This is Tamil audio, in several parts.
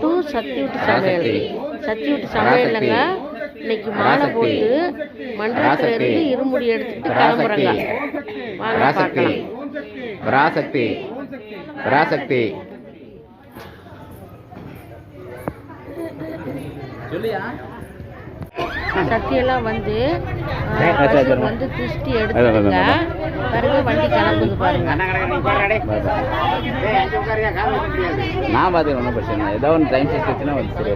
டு சக்தி விட்டு சமையல். சக்தி விட்டு சமையல்லங்க இன்னைக்கு மாலை போட்டு மண்டலத்துல இருந்து இருமுடி எடுத்துட்டு கிளம்புறங்க. வாங்க பராசக்தி பார்க்கலாம். பராசக்தி பராசக்தி சக்தியெல்லாம் வந்து. வந்து திருஷ்டி எடுத்துங்க பிறகு வண்டி கிளம்புது பாருங்க. நான் பார்த்துக்கிறேன் ஒன்றும் பிரச்சனை இல்லை. ஏதோ ஒன்று டைம் செட் வச்சுன்னா வந்து சரி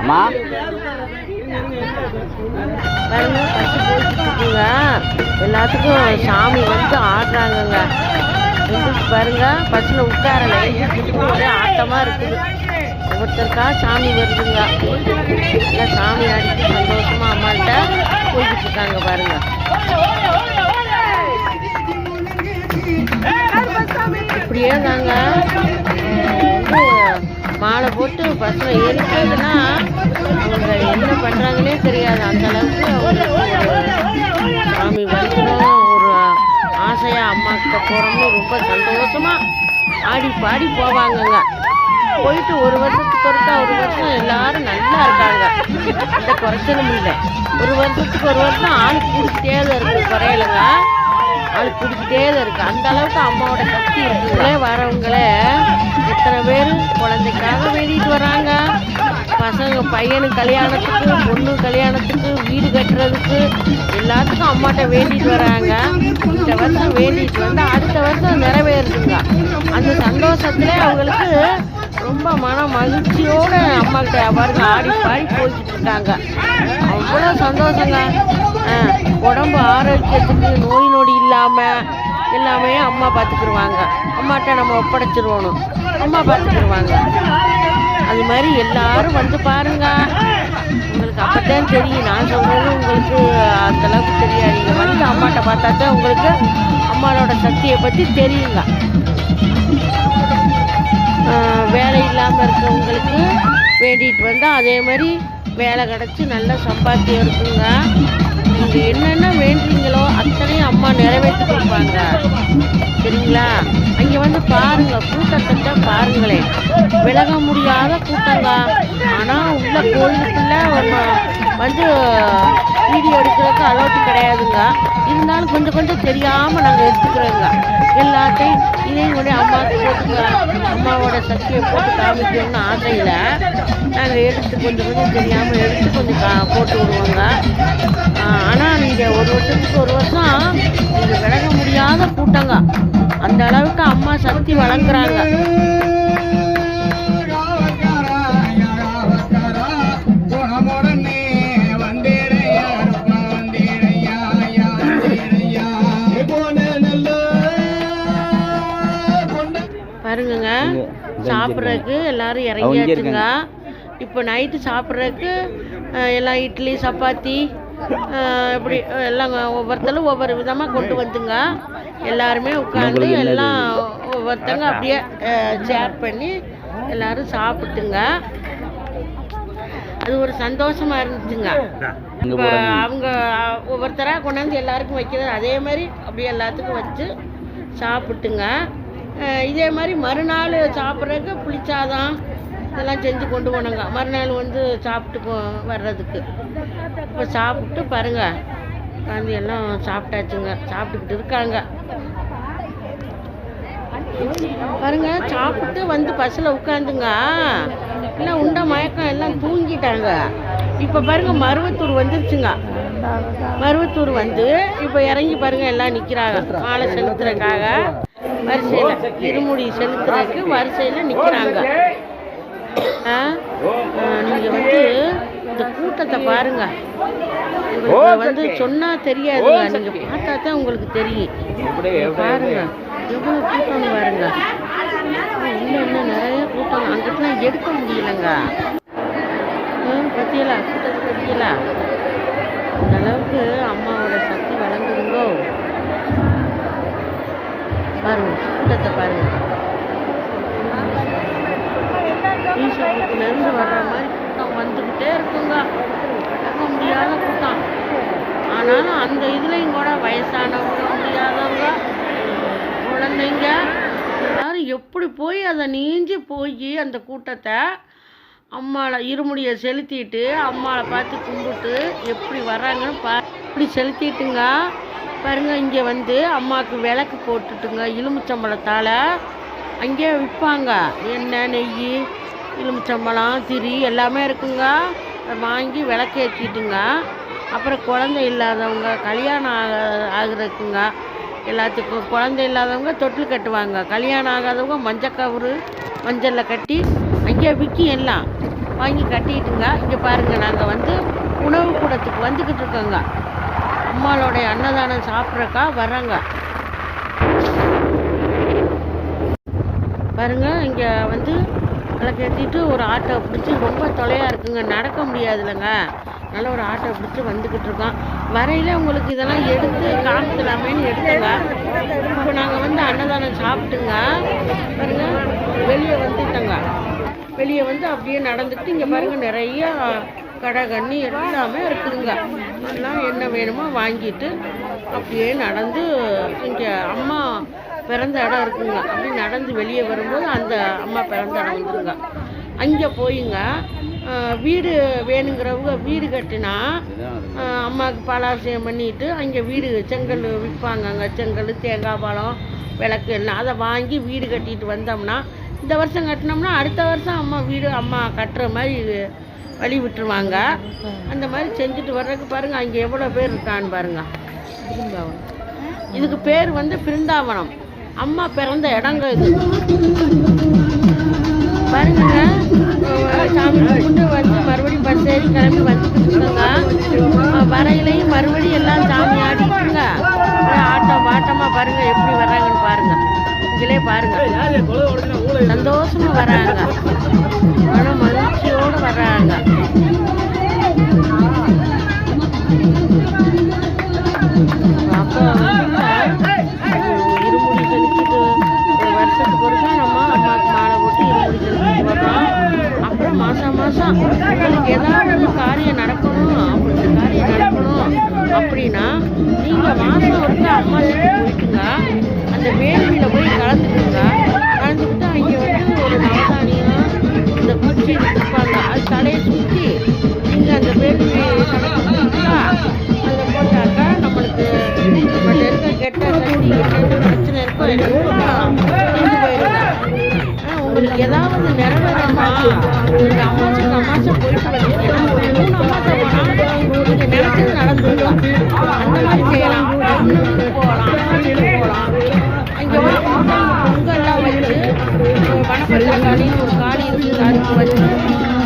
அம்மா பாருங்க எல்லாத்துக்கும் சாமி வந்து ஆடுறாங்கங்க. பாருங்க பஸ்ஸில் உட்காரல. ஒரே ஆட்டமாக இருக்குது. ஒருத்தருக்கா சாமி வருதுங்க. எல்லாம் சாமி அடித்து சந்தோஷமாக அம்மாள்கிட்ட போய்கிட்டு இருக்காங்க பாருங்க. இப்படியே தாங்க வந்து மாலை போட்டு பஸ்ஸில் ஏறிட்டதுன்னா அவங்க என்ன பண்ணுறாங்கன்னே தெரியாது. அந்த அளவுக்கு அவங்களுக்கு சாமி வந்துடும் ஒரு ஆசையாக அம்மா கிட்ட போகிறோம்னு ரொம்ப சந்தோஷமாக ஆடி பாடி போவாங்கங்க. போயிட்டு ஒரு வருஷத்துக்கு ஒருக்கா ஒரு வருஷம் எல்லாரும் நல்லா இருக்காங்க. எந்த குறைச்சலும் இல்லை. ஒரு வருஷத்துக்கு ஒரு வருஷம் ஆள் கூடிக்கிட்டே தான் இருக்கு குறையலைங்க. ஆள் கூடிக்கிட்டே தான் இருக்கு. அந்த அளவுக்கு அம்மாவோட சக்தி இருக்குங்களே வரவங்களே எத்தனை பேர் குழந்தைக்காக வேண்டிட்டு வராங்க? பசங்க பையனுக்கு கல்யாணத்துக்கு பொண்ணு கல்யாணத்துக்கு வீடு கட்டுறதுக்கு எல்லாத்துக்கும் அம்மாட்ட வேண்டிட்டு வராங்க. இந்த வருஷம் வேண்டிட்டு வந்து அடுத்த வருஷம் நிறைவேறுதுங்க. அந்த சந்தோஷத்துல அவங்களுக்கு ரொம்ப மன மகிழ்ச்சியோட அம்மாக்கிட்ட பாருங்க ஆடி பாடி போய்கிட்டு இருக்காங்க அவ்வளோ சந்தோஷங்க. உடம்பு ஆரோக்கியத்துக்கு நோய் நொடி இல்லாமல் எல்லாமே அம்மா பார்த்துக்குருவாங்க அம்மாட்ட நம்ம ஒப்படைச்சிருவோணும். அம்மா பார்த்துக்குருவாங்க அது மாதிரி எல்லாரும் வந்து பாருங்க. உங்களுக்கு அப்போதான் தெரியும். நான் சொல்கிறது உங்களுக்கு அந்தளவுக்கு தெரியாதுங்க தெரியாது. வந்து அம்மாட்ட பார்த்தா தான் உங்களுக்கு அம்மாவோட சக்தியை பற்றி தெரியுங்க. வேலை இல்லாமல் வேண்டிட்டு வந்தால் அதே மாதிரி வேலை கிடச்சி நல்ல சம்பாத்தியம் இருக்குங்க நீங்கள் என்னென்ன வேண்டுறீங்களோ அத்தனையும் அம்மா நிறைவேற்றி கொடுப்பாங்க. சரிங்களா? அங்கே வந்து பாருங்கள் கூட்டத்தை பாருங்களேன். விலக முடியாத கூட்டங்க ஆனால் உள்ள கோயிலுக்குள்ளே ஒரு வந்து வீடியோ எடுக்கிறதுக்கு அலோட்டு கிடையாதுங்க. இருந்தாலும் கொஞ்சம் கொஞ்சம் தெரியாமல் நாங்கள் எடுத்துக்கிறோங்க. எல்லாத்தையும் இதையும் கூட அம்மாவுக்கு போட்டுங்க அம்மாவோட சக்தியை போட்டு காமிக்கணும்னு ஆசையில் நாங்கள் எடுத்து கொஞ்சம் கொஞ்சம் தெரியாமல் எடுத்து கொஞ்சம் கா போட்டு விடுவோங்க. பாருங்கங்க. சாப்பிட்றதுக்கு எல்லாரும் இறங்கியாச்சுங்க. இப்போ நைட்டு சாப்பிட்றதுக்கு எல்லாம் இட்லி சப்பாத்தி இப்படி எல்லாம் ஒவ்வொருத்தரும் ஒவ்வொரு விதமாக கொண்டு வந்துங்க. எல்லாருமே உட்காந்து? எல்லாம் ஒவ்வொருத்தங்க அப்படியே ஷேர் பண்ணி எல்லாரும் சாப்பிட்டுங்க. அது ஒரு சந்தோஷமா இருந்துச்சுங்க. இப்போ. அவங்க அஹ், ஒவ்வொருத்தரா கொண்டாந்து எல்லாருக்கும் வைக்கிறது அதே மாதிரி அப்படியே எல்லாத்துக்கும் வச்சு சாப்பிட்டுங்க. இதே மாதிரி மறுநாள் சாப்பிட்றதுக்கு புளிச்சாதம் இதெல்லாம் செஞ்சு கொண்டு போனாங்க. மறுநாள் வந்து சாப்பிட்டு போ வர்றதுக்கு. இப்போ சாப்பிட்டு பாருங்க. உட்காந்து எல்லாம் சாப்பிட்டாச்சுங்க. சாப்பிட்டுக்கிட்டு இருக்காங்க. பாருங்க சாப்பிட்டு வந்து பஸ்ஸில் உட்காந்துங்க. எல்லாம் உண்ட மயக்கம் எல்லாம் தூங்கிட்டாங்க. இப்போ பாருங்க மருவத்தூர் வந்துருச்சுங்க. மருவத்தூர் வந்து இப்போ இறங்கி பாருங்க எல்லாம் நிற்கிறாங்க மாலை செலுத்துறதுக்காக. வரிசையில் இருமுடி செலுத்துறதுக்கு வரிசையில் நிற்கிறாங்க நீங்கள் வந்து இந்த கூட்டத்தை பாருங்க. வந்து சொன்னா தெரியாதுங்க. நீங்க பார்த்தா தான் உங்களுக்கு தெரியும். பாருங்க. எவ்வளவு கூட்டம் பாருங்க. இன்னும் இன்னும் நிறைய கூட்டம். அங்கிட்டலாம் எடுக்க முடியலங்க. பத்தியலா? கூட்டத்தை பத்தியலா? அந்த அளவுக்கு அம்மாவோட பாருங்க கூட்டத்தை பாருங்க. ஈஸ்வரத்துலேருந்து வர்ற மாதிரி கூட்டம் வந்துக்கிட்டே இருக்குங்க. அடக்க முடியாத கூட்டம். ஆனாலும் அந்த இதுலேயும் கூட வயசானவங்க முடியாதவங்க குழந்தைங்க எல்லாரும் எப்படி போய் அதை நீஞ்சி போய் அந்த கூட்டத்தை அம்மாவை இருமுடியை செலுத்திட்டு அம்மாவை பார்த்து கும்பிட்டு எப்படி வர்றாங்கன்னு பா இப்படி செலுத்திட்டுங்க? பாருங்க இங்கே வந்து அம்மாவுக்கு விளக்கு போட்டுட்டுங்க எலுமிச்சம்பழத்தால் அங்கேயே விற்பாங்க. எண்ணெய் நெய் எலுமிச்சம்பழம் திரி எல்லாமே இருக்குங்க. வாங்கி விளக்கு ஏற்றிட்டுங்க அப்புறம் குழந்தை இல்லாதவங்க கல்யாணம் ஆக ஆகுறதுக்குங்க. எல்லாத்துக்கும் குழந்தை இல்லாதவங்க தொட்டில் கட்டுவாங்க. கல்யாணம் ஆகாதவங்க மஞ்சள் கவுரு மஞ்சளில் கட்டி அங்கேயே விற்கி எல்லாம் வாங்கி கட்டிட்டுங்க. இங்கே பாருங்கள் நாங்கள் வந்து உணவு கூடத்துக்கு வந்துக்கிட்டு இருக்கோங்க. அம்மாவோடைய அன்னதானம் சாப்பிட்றக்கா வர்றாங்க. பாருங்க இங்கே வந்து விளக்கு ஏற்றிட்டு ஒரு ஆட்டோ பிடிச்சி ரொம்ப தொலையாக இருக்குங்க. நடக்க முடியாதுல்லங்க நல்ல ஒரு ஆட்டோ பிடிச்சி வந்துக்கிட்டு இருக்கோம். வரையில உங்களுக்கு இதெல்லாம் எடுத்து காமிக்கலாமேன்னு எடுத்துங்க. இப்போ நாங்கள் வந்து அன்னதானம் சாப்பிட்டுங்க. பாருங்க வெளியே வந்துட்டோங்க. வெளியே வந்து அப்படியே நடந்துட்டு இங்கே பாருங்க நிறையா கடகண்ணி எல்லாமே இருக்குதுங்க. எல்லாம் என்ன வேணுமோ வாங்கிட்டு அப்படியே நடந்து இங்கே அம்மா பிறந்த இடம் இருக்குங்க. அப்படி நடந்து வெளியே வரும்போது அந்த அம்மா பிறந்த இடம் வந்துருங்க. அங்கே போயிங்க. வீடு வேணுங்கிறவங்க வீடு கட்டினா அம்மாவுக்கு பலாசியம் பண்ணிட்டு அங்கே வீடு செங்கல் விற்பாங்கங்க. செங்கல் தேங்காய் பழம் விளக்கு எல்லாம். அதை வாங்கி வீடு கட்டிட்டு வந்தோம்னா இந்த வருஷம் கட்டினோம்னா அடுத்த வருஷம் அம்மா வீடு அம்மா கட்டுற மாதிரி வழி விட்டுருவாங்க அந்த மாதிரி செஞ்சுட்டு வர்றதுக்கு பாருங்க அங்கே எவ்வளோ பேர் இருக்கான்னு பாருங்க. இதுக்கு பேர் வந்து பிருந்தாவனம். அம்மா பிறந்த இடங்க இது. பாருங்க சாமி கும்பிட்டு வந்து மறுபடியும் பஸ் ஏறி கிளம்பி வந்துட்டு இருக்காங்க. வரையிலையும் மறுபடியும் எல்லாம் சாமி ஆடிட்டுங்க ஆட்டம் பாட்டமா பாருங்க எப்படி வர்றாங்கன்னு பாருங்க. இதிலே பாருங்க. சந்தோஷமா வர்றாங்க மன மகிழ்ச்சியோட வர்றாங்க அப்போ இருமுடி செலுத்திட்டு ஒரு வருஷத்துக்கு ஒருக்கா நம்ம அம்மாவுக்கு மாலை போட்டு இருமுடி செலுத்திட்டு வர்றோம். அப்புறம் மாதம் மாதம் உங்களுக்கு ஏதாவது காரியம் நடக்கணும் அப்படி காரியம் நடக்கணும் அப்படின்னா நீங்கள் மாதம் ஒருக்கா அம்மா வீட்டுக்கு போயிட்டுங்க. அந்த வேள்வியில் போய் ஒரு காளி இருக்குது அதுக்கு வச்சு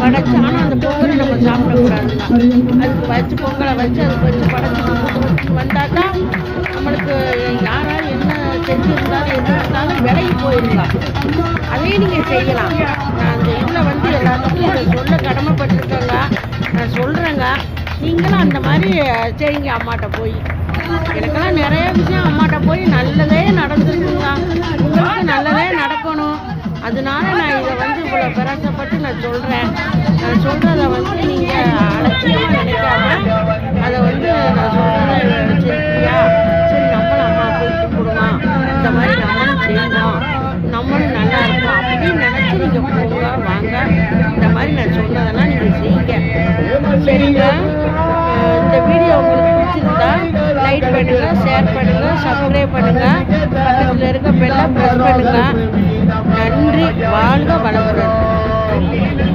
படைச்சு ஆனால் அந்த பொங்கலை நம்ம சாப்பிடக்கூடாதுங்க. அதுக்கு வச்சு பொங்கலை வச்சு அதுக்கு வச்சு படைச்சு கும்பிட்டு தான் நம்மளுக்கு யாரால் என்ன செஞ்சுருந்தாலும் எது இருந்தாலும் விலகி போயிருக்கலாம். அதையும் நீங்கள் செய்யலாம். நான் அந்த இதில் வந்து எல்லாத்துக்கும் இதை சொல்ல கடமைப்பட்டிருக்கேங்க. நான் சொல்கிறேங்க நீங்களும் அந்த மாதிரி செய்யுங்க அம்மாட்ட போய். எனக்கெல்லாம் நிறைய விஷயம் அம்மாட்ட போய் நல்லதே நடந்துருக்குங்க. உங்களுக்கு நல்லதே நடக்கணும். அதனால நான் இதை வந்து பிரசப்பட்டு நான் சொல்கிறேன் நான் சொல்கிறத வந்து நீங்கள் அலட்சியமாக நினைக்காம அதை வந்து நான் சொல்கிறத நினச்சிருக்கியா சரி நம்மளும் அம்மா போய் கும்பிடுவோம் இந்த மாதிரி நம்மளும் செய்யணும் நம்மளும் நல்லா இருக்கும். அப்படின்னு நினச்சி நீங்கள் போங்க வாங்க. இந்த மாதிரி நான் சொன்னதெல்லாம் நீங்கள் செய்யுங்க. சரிங்க இந்த வீடியோ உங்களுக்கு பிடிச்சிருந்தா லைக் பண்ணுங்கள் ஷேர் பண்ணுங்கள் சப்ஸ்கிரைப் பண்ணுங்கள் பக்கத்தில் இருக்க பெல்லை ப்ரெஸ் பண்ணுங்கள் நன்றி வாழ்க வளமுடன்.